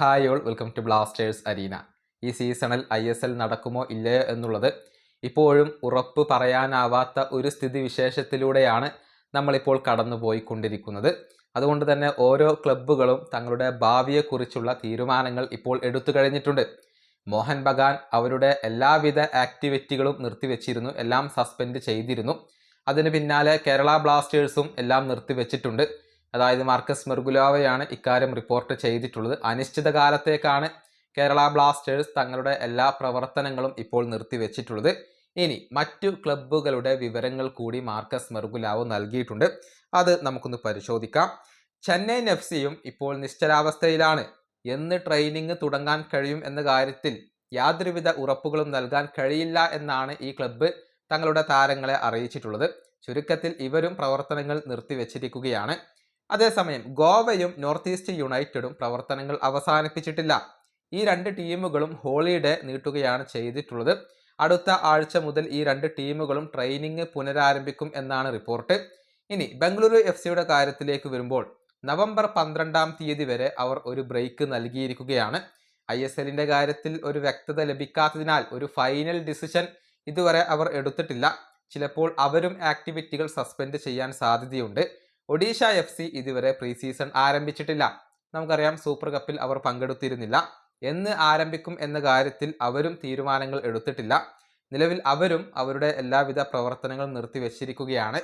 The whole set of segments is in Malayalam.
Hi all welcome to Blasters arena. ഈ സീസണിൽ ഐ എസ് എൽ നടക്കുമോ ഇല്ലയോ എന്നുള്ളത് ഇപ്പോഴും ഉറപ്പ് പറയാനാവാത്ത ഒരു സ്ഥിതി വിശേഷത്തിലൂടെയാണ് നമ്മളിപ്പോൾ കടന്നുപോയിക്കൊണ്ടിരിക്കുന്നത്. അതുകൊണ്ട് തന്നെ ഓരോ ക്ലബ്ബുകളും തങ്ങളുടെ ഭാവിയെക്കുറിച്ചുള്ള തീരുമാനങ്ങൾ ഇപ്പോൾ എടുത്തു കഴിഞ്ഞിട്ടുണ്ട്. മോഹൻ ബഗാൻ അവരുടെ എല്ലാവിധ ആക്ടിവിറ്റികളും നിർത്തിവെച്ചിരുന്നു എല്ലാം സസ്പെൻഡ് ചെയ്തിരുന്നു. അതിന് പിന്നാലെ കേരള ബ്ലാസ്റ്റേഴ്സും എല്ലാം നിർത്തിവെച്ചിട്ടുണ്ട്. അതായത് മാർക്കസ് മെർഗുലാവയാണ് ഇക്കാര്യം റിപ്പോർട്ട് ചെയ്തിട്ടുള്ളത്. അനിശ്ചിതകാലത്തേക്കാണ് കേരള ബ്ലാസ്റ്റേഴ്സ് തങ്ങളുടെ എല്ലാ പ്രവർത്തനങ്ങളും ഇപ്പോൾ നിർത്തിവെച്ചിട്ടുള്ളത്. ഇനി മറ്റു ക്ലബ്ബുകളുടെ വിവരങ്ങൾ കൂടി മാർക്കസ് മെർഗുലാവ് നൽകിയിട്ടുണ്ട്. അത് നമുക്കൊന്ന് പരിശോധിക്കാം. ചെന്നൈയിൻ എഫ് സിയും ഇപ്പോൾ നിശ്ചലാവസ്ഥയിലാണ്. എന്ന് ട്രെയിനിങ് തുടങ്ങാൻ കഴിയും എന്ന കാര്യത്തിൽ യാതൊരുവിധ ഉറപ്പുകളും നൽകാൻ കഴിയില്ല എന്നാണ് ഈ ക്ലബ്ബ് തങ്ങളുടെ താരങ്ങളെ അറിയിച്ചിട്ടുള്ളത്. ചുരുക്കത്തിൽ ഇവരും പ്രവർത്തനങ്ങൾ നിർത്തിവെച്ചിരിക്കുകയാണ്. അതേസമയം ഗോവയും നോർത്ത് ഈസ്റ്റ് യുണൈറ്റഡും പ്രവർത്തനങ്ങൾ അവസാനിപ്പിച്ചിട്ടില്ല. ഈ രണ്ട് ടീമുകളും ഹോളിഡേ നീട്ടുകയാണ് ചെയ്തിട്ടുള്ളത്. അടുത്ത ആഴ്ച മുതൽ ഈ രണ്ട് ടീമുകളും ട്രെയിനിങ് പുനരാരംഭിക്കും എന്നാണ് റിപ്പോർട്ട്. ഇനി ബംഗളൂരു എഫ് സിയുടെ കാര്യത്തിലേക്ക് വരുമ്പോൾ നവംബർ പന്ത്രണ്ടാം തീയതി വരെ അവർ ഒരു ബ്രേക്ക് നൽകിയിരിക്കുകയാണ്. ഐ എസ് എല്ലിന്റെ കാര്യത്തിൽ ഒരു വ്യക്തത ലഭിക്കാത്തതിനാൽ ഒരു ഫൈനൽ ഡിസിഷൻ ഇതുവരെ അവർ എടുത്തിട്ടില്ല. ചിലപ്പോൾ അവരും ആക്ടിവിറ്റികൾ സസ്പെൻഡ് ചെയ്യാൻ സാധ്യതയുണ്ട്. ഒഡീഷ എഫ് സി ഇതുവരെ പ്രീ സീസൺ ആരംഭിച്ചിട്ടില്ല. നമുക്കറിയാം സൂപ്പർ കപ്പിൽ അവർ പങ്കെടുത്തിരുന്നില്ല. എന്ന് ആരംഭിക്കും എന്ന കാര്യത്തിൽ അവരും തീരുമാനങ്ങൾ എടുത്തിട്ടില്ല. നിലവിൽ അവരും അവരുടെ എല്ലാവിധ പ്രവർത്തനങ്ങളും നിർത്തിവെച്ചിരിക്കുകയാണ്.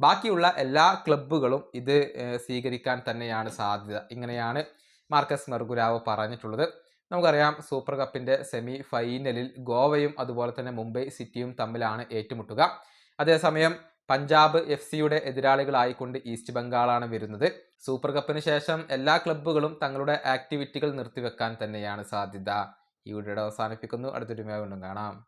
ബാക്കിയുള്ള എല്ലാ ക്ലബ്ബുകളും ഇത് സ്വീകരിക്കാൻ തന്നെയാണ് സാധ്യത. ഇങ്ങനെയാണ് മാർക്കസ് മെർഗുരാവ് പറഞ്ഞിട്ടുള്ളത്. നമുക്കറിയാം സൂപ്പർ കപ്പിന്റെ സെമി ഫൈനലിൽ ഗോവയും അതുപോലെ തന്നെ മുംബൈ സിറ്റിയും തമ്മിലാണ് ഏറ്റുമുട്ടുക. അതേസമയം പഞ്ചാബ് എഫ് സിയുടെ എതിരാളികളായിക്കൊണ്ട് ഈസ്റ്റ് ബംഗാളാണ് വരുന്നത്. സൂപ്പർ കപ്പിന് ശേഷം എല്ലാ ക്ലബ്ബുകളും തങ്ങളുടെ ആക്ടിവിറ്റികൾ നിർത്തിവെക്കാൻ തന്നെയാണ് സാധ്യത. ഈ വീഡിയോയുടെ അവസാനിപ്പിക്കുന്നു. അടുത്തൊരു വീണ്ടും കാണാം.